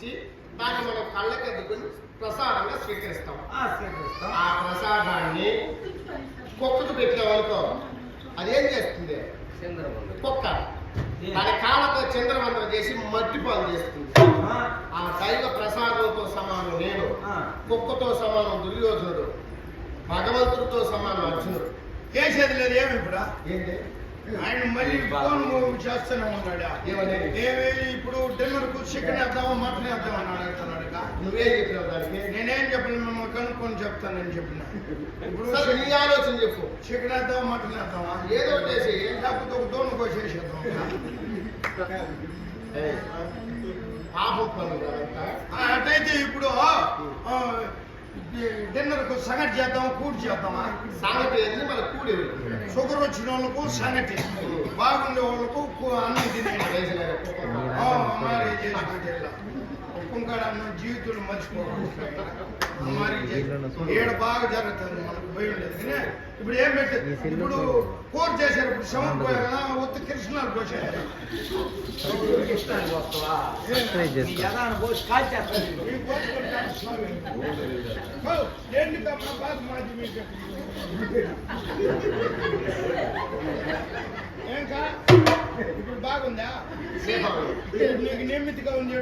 దాన్ని మనం కళ్ళకి అద్దుకుని ప్రసాదంగా స్వీకరిస్తాం. ఆ, స్వీకరిస్తాం. ఆ ప్రసాదాన్ని కుక్కకు పెట్టామనుకో అదేం చేస్తుంది. కుక్క. దాని కాళ్ళతో చంద్రవందన చేసి మట్టి పాలు చేస్తుంది. ఆ, దైవ ప్రసాదంతో సమానం నేను. కుక్కతో సమానం దుర్యోధనుడు భగవంతుడితో సమానం అర్జునుడు. చేసేది లేదు ఏమి ఇప్పుడు ఏంటి? ఆయన మళ్ళీ ఫోన్ చేస్తూనే ఉన్నాడు? ఏమి ఇప్పుడు డిన్నర్కు చికెన్ వేద్దామా మటన్ వేద్దామా అని అడుగుతున్నాడు. నువ్వేం చెప్పినావు దానికి నేనేం చెప్పను మిమ్మల్ని కనుక్కొని చెప్తానని చెప్పిన ఇప్పుడు నీ ఆలోచన చెప్పు చికెన్ వేద్దామా మటన్ వేద్దామా ఏదో చేసి. లేకపోతే ఒక దోణ కోసేసేద్దాం ఏయ్, పాపం పనులు అటైతే ఇప్పుడు డిన్నర్కు సంగటి చేద్దామా కూడి చేద్దామా? ఏంది? మన కూడి షుగర్ వచ్చిన వాళ్ళకు సంగటి బాగుండే వాళ్ళకు అన్నం తినేది ఆ, అన్నం జీవితంలో మర్చిపోకూడదు మరి ఏడ బాగా జరుగుతుంది మనకు భయం లేదు. ఇప్పుడు ఏం పెట్టి ఇప్పుడు కూర చేశారు ఇప్పుడు శవం పోయారు. కదా ఉత్త కృష్ణాలు పోసారు. ఏంటి తప్ప బాధ మాది మీకు ఏం కా ఇప్పుడు బాగుందా? నీకు నియమితిగా ఉంది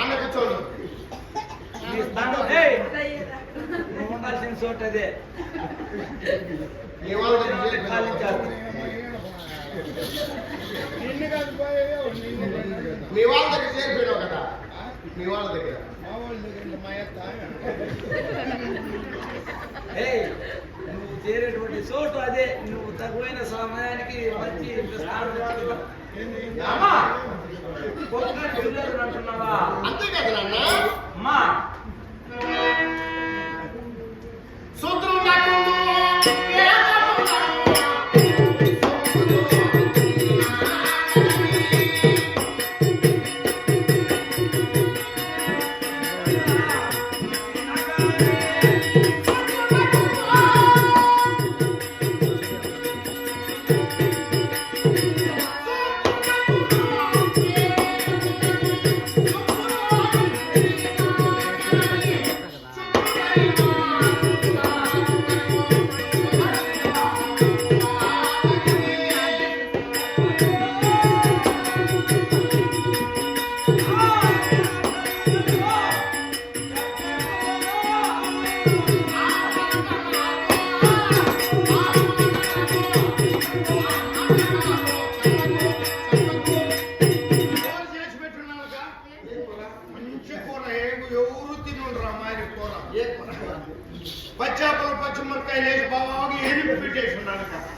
ఆమె కూర్చోండి. ఉండాల్సిన చోటు అదే. నిన్ను కాదు. మీ వాళ్ళ దగ్గర చేరిపోయినావు కదా? మీ వాళ్ళ దగ్గర. మా వాళ్ళ దగ్గర మా నువ్వు చేరేటువంటి చోటు అదే. నువ్వు తగువైన సమయానికి మంచి పిల్లలు అంటున్నావా? అంతే కదా అమ్మా! సూత్రుడు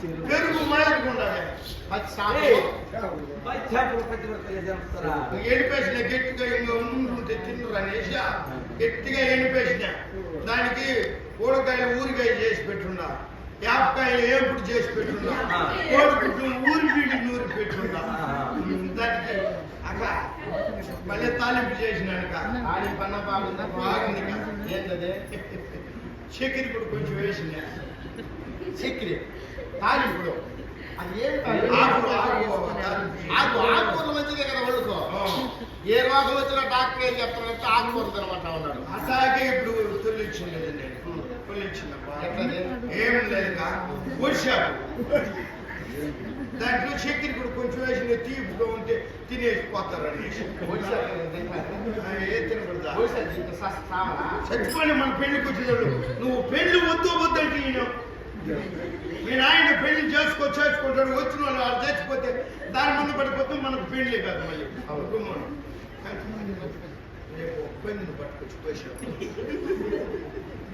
పెరుగు పచ్చాపులు పచ్చిమిరపకాయలు చంపుతారా ఎనిపేసిన గట్టిగా ఇంకా ఉండుంటే తిండ్రు అనేసి గట్టిగా ఎనిపేసిన దానికి ఊరకాయలు ఊరికాయ చేసి పెట్టున్నా. యాపకాయలు ఏంపుడు చేసి పెట్టున్నా. కోడిగుడ్డు ఊరి వీడి నూరి పెట్టున్నా. దానికి అక్క మళ్ళీ తాలింపు చేసినాక ఆడి పన్న బాగుందా బాగుంది. ఏంటది? చక్కెర కూడా కొంచెం వేసిన. చిక్కిరి. తాలింపుడు అది ఏం తాలింపు? ఆకు ఆకు తాలింపు. ఆకు ఆకుకూరలు మంచిదే కదా వండుకో. ఏ రోగం వచ్చినా డాక్టర్ ఏం చెప్తారంటే ఆకుకూర తినమంటా ఉన్నాడు అట్లాగే ఇప్పుడు తొలిచ్చింది నేను. తొలిచ్చిందమ్మా ఎట్లది? ఏం వచ్చాడు దాంట్లో చక్కెర కూడా కొంచెం వేసిన తీపుగా ఉంటే తినేసి పోతారు అనేసి చచ్చిపోయి మన పెళ్ళికి వచ్చేదాడు నువ్వు పెళ్ళి వద్దు వద్దు అంటే ఈయన మీ నాయన పెళ్ళి చేసుకో చేసుకుంటాడు వచ్చిన వాళ్ళు వాళ్ళు చచ్చిపోతే దాని ముందు పడిపోతే మనకు పెళ్ళి కాదు మళ్ళీ. కుటుంబం రేపు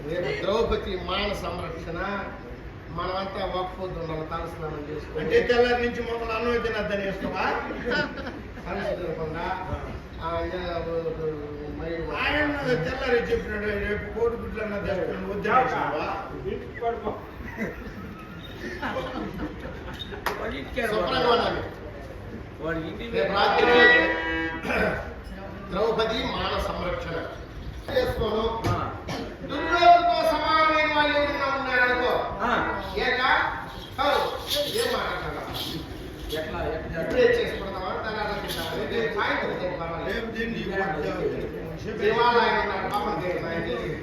రేపు ద్రౌపది మాన సంరక్షణ మనమంతా వక్ఫొద్దు ఉండాలి తలస్నానం అంటే చేసుకుంటే తెల్లారి నుంచి మమ్మల్ని అన్నం తినద్దని ఏ- మరి ఆయన తెల్లారి చెప్పినాడు రేపు కోడి గుడ్లు అన్న తెచ్చుకొని వద్దేసావా వాడు ఇంటికి శుభ్రంగా ఉండాలి వాడు ఇంటికి రేపు రాత్రి ద్రౌపది మాన సంరక్షణ చేసుకోను ఆ, దుర్యోధనతో సమానమైన వాళ్ళు ఎవరైనా ఉన్నారనుకో ఆ, ఏక ఏం మాట్లాడతారా ఎట్లా ఎట్లా ఇప్పుడే చేసుకుంటావా తర్వాత తింటావా? ఇది సాయంత్రం తింటే పర్వాలేదు. రేపు తిండి దేవాలయం ఉన్నాడు, పాపం దేవుడు, ఆయన తెలియదు.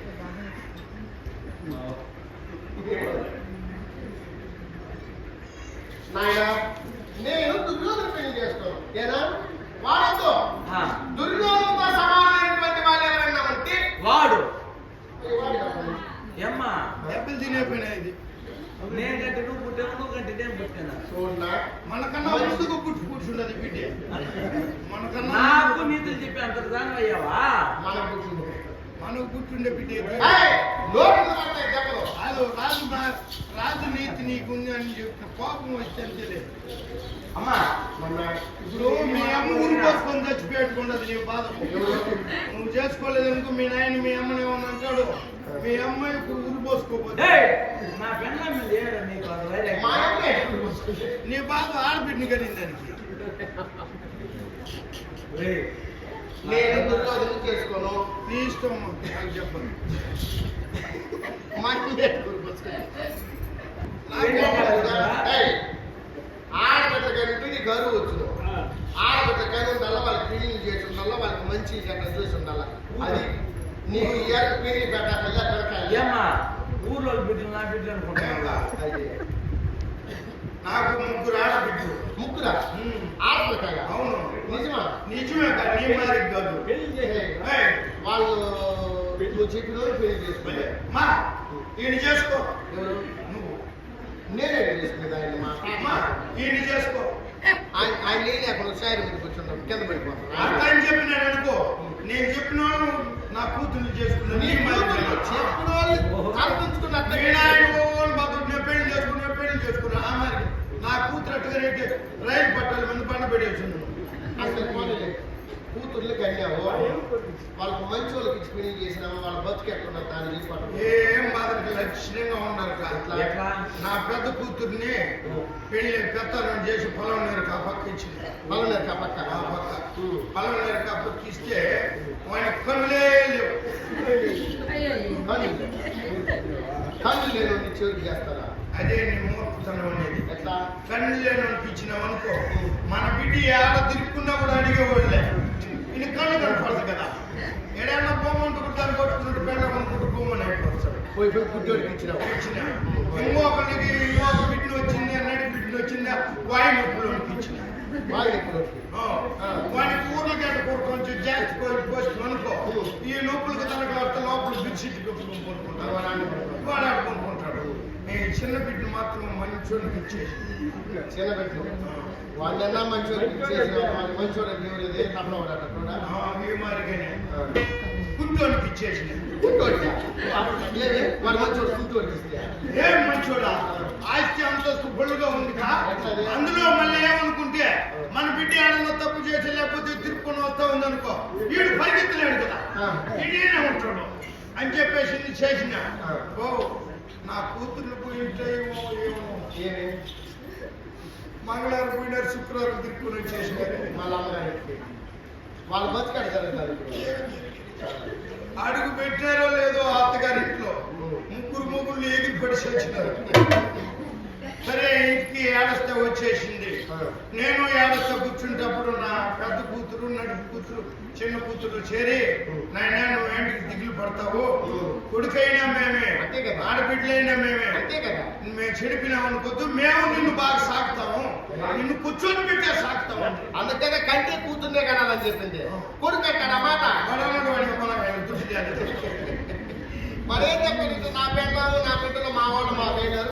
నాయన నేను దుర్యోధన పెళ్ళి చేసుకోను ఏనా? వాడతో? ఆ, దుర్యోధనతో సమానమైనటువంటి వాళ్ళు ఎవరైనా ఉంటే? వాడు. ఎమ్మా దెబ్బలు తినేపోయినా ఇది? నేను నువ్వు పుట్టావు నువ్వు కంటే నేను పుట్టాను. మనకన్నా ముందుకు పుట్టి కూర్చుండదు బిడ్డ మనకన్నా నాకు నీతులు చెప్పి అంత దాని అయ్యావా మన కూర్చుంది మనకు కూర్చుండే బిడ్డ. రాదు రాజు మా- రాజు నీతి నీకుంది అని చెప్పిన కోపం వచ్చి తెలియదు అమ్మా ఇప్పుడు మీ అమ్మ ఊరు పోసుకొని చచ్చిపెట్టుకున్నది నీ బాధ నువ్వు చేసుకోలేదు అనుకో మీ నాయన మీ అమ్మని ఏమన్నా అంటాడు? మీ అమ్మాయి ఇప్పుడు ఊరు పోసుకోపోతే ఏయ్, నా అది అమ్మే. బాధ ఆడబిడ్డని కలిగింది నేను దుర్యోధన చేసుకోను. నీ ఇష్టం నాకు చెప్పను. ఆడబిడ్డ కంటే నీకు గరువు వచ్చును ఆడబిడ్డ కానీ ఉండాలా వాళ్ళకి క్లీనింగ్ చేసి ఉండాలా వాళ్ళకి మంచి చెడ్డ చూసి ఉండాలా? అది నీకు ఇయర్ క్లీనింగ్ పెట్టాలి ఊర్లో బిడ్డలు నా బిడ్డలు అనుకుంటున్నావా? అది నాకు ముగ్గురు ఆడబిడ్డలు. ముగ్గురా. ఆడబిడ్డగా? అవును. నిజమా? నిజమే నీ మరి కాదు. పెళ్ళి చేసి వాళ్ళు నువ్వు చెప్పిన పెళ్ళి చేసుకునే మా ఈయన చేసుకో. నువ్వు. నేనే చేసుకునేది ఆయన మా ఈయన చేసుకో. ఆయన ఆయన అక్కడ సాయి మీద కూర్చున్నాం కింద పడిపోతాం. అర్థం చెప్పినాడు అనుకో. నేను చెప్పిన వాళ్ళు నా కూతుర్ని చేసుకున్నా నీ మరి కాదు. చెప్పిన వాళ్ళు అర్థించుకున్నట్టు నేను ఆయన ఓన్ బతుకు నేను పెళ్ళి చేసుకున్నా నేను పెళ్ళి చేసుకున్నా ఆ మరి నా కూతురు అట్టుగా రేటు రైలు పట్టాలి మంది పండ పెట్టేసి అసలు పోనీలే. కూతుర్లు కన్యావు వాళ్ళకు మంచి వాళ్ళకి పెళ్ళి చేసినాము వాళ్ళ బతుకు ఎక్కడ దాన్ని తీసుకోవడం ఏం బాధకి లక్షణంగా ఉన్నారు కాదు ఎట్లా? నా పెద్ద కూతుర్ని పెళ్ళి పెత్తనం చేసి పొలం నీరు ఆ పక్క ఇచ్చింది బలనే పక్క ఆ పక్క. పొలం నీరు ఆ పక్క ఇస్తే వాడి కళ్ళే లేవు. కానీ కళ్ళు లేని చెవికి చేస్తారా? అదే నీ మూర్ఖతనం అనేది. ఎట్లా? కళ్ళు లేని ఇచ్చినాం అనుకో మన బిడ్డ ఏడ తిరుక్కున్నా కూడా అడిగేవాళ్ళే ఇది కళ్ళు కనపడదు కదా. ఏడైనా బొమ్మంటూ దాన్ని కొట్టుకుంటూ పెళ్ళ కొనుక్కుంటూ బొమ్మని అయిపోతాడు పోయి పోయి గుడ్డోడికి ఇచ్చినావు ఇచ్చిన. ఇంకొకరికి ఇంకొక బిడ్డ వచ్చింది అన్నట్టు బిడ్డ వచ్చిందా? వాయి నొప్పులు ఇచ్చిన బాగా ఎప్పుడు వానికి ఊర్లకి అంటే కొంచెం జాస్తి పోయి పోస్ట్ అనుకో. ఈ నొప్పులకి తనకు వస్తే లోపల బిడ్షీట్ కొనుక్కుంటాడు వాడు ఆడు కొనుక్కుంటాడు ఈ చిన్న బిడ్డ మాత్రం మంచోడికి ఇచ్చేసి. చిన్న పెట్టు వాళ్ళన్నా మంచి వాళ్ళకి ఇచ్చేసిన వాళ్ళు మంచి వాళ్ళకి ఎవరేది తప్పవాడట కూడా ఆ, ఈ మారిగానే. గుడ్డోనికి ఇచ్చేసిన గుడ్డోడికి గుడ్డోడికి ఇస్తే ఏం మంచోడా? ఆస్తి అంతస్తు బొల్లుగా ఉంది? అందులో మళ్ళీ ఏమనుకుంటే మన బిడ్డ ఏడన్నా తప్పు చేసి లేకపోతే తిరుపుకొని వస్తా ఉందనుకో వీడు పరిగెత్తలేడు కదా. ఇడీనే ఉంటాడు. అని చెప్పేసి చేసిన. ఓ నా కూతుర్లు ఏమో. ఏమి? మంగళవారం పోయినారు శుక్రవారం తిరుపుకొని వచ్చేసినారు. వాళ్ళ అమ్మగారికి వాళ్ళు బతికాడు అడుగు పెట్టారో లేదో అత్తగారింట్లో ముగ్గురు ముగ్గురు ఎగిరి పడిసి వచ్చినారు ఇంటికి ఏడస్త వచ్చేసింది. నేను ఏడస్త కూర్చుంటప్పుడు నా పెద్ద కూతురు నడుపు కూతురు చిన్న కూతురు చేరి నాయన నువ్వు ఏంటికి దిగులు పడతావు? కొడుకైనా మేమే ఆడబిడ్డలైనా మేమే. మేము చెడిపినాం అనుకోద్దు మేము నిన్ను బాగా సాగుతాము నిన్ను కూర్చొని పెట్టే సాగుతాము అందుకనే కంటే కదా అని చెప్పింది. కొడుకు ఎక్కడ మాట. కడనాడు వాడికి మనం దృష్టి మరేం చెప్పింది నా పెళ్ళాలు నా బిడ్డలు మా వాళ్ళు మా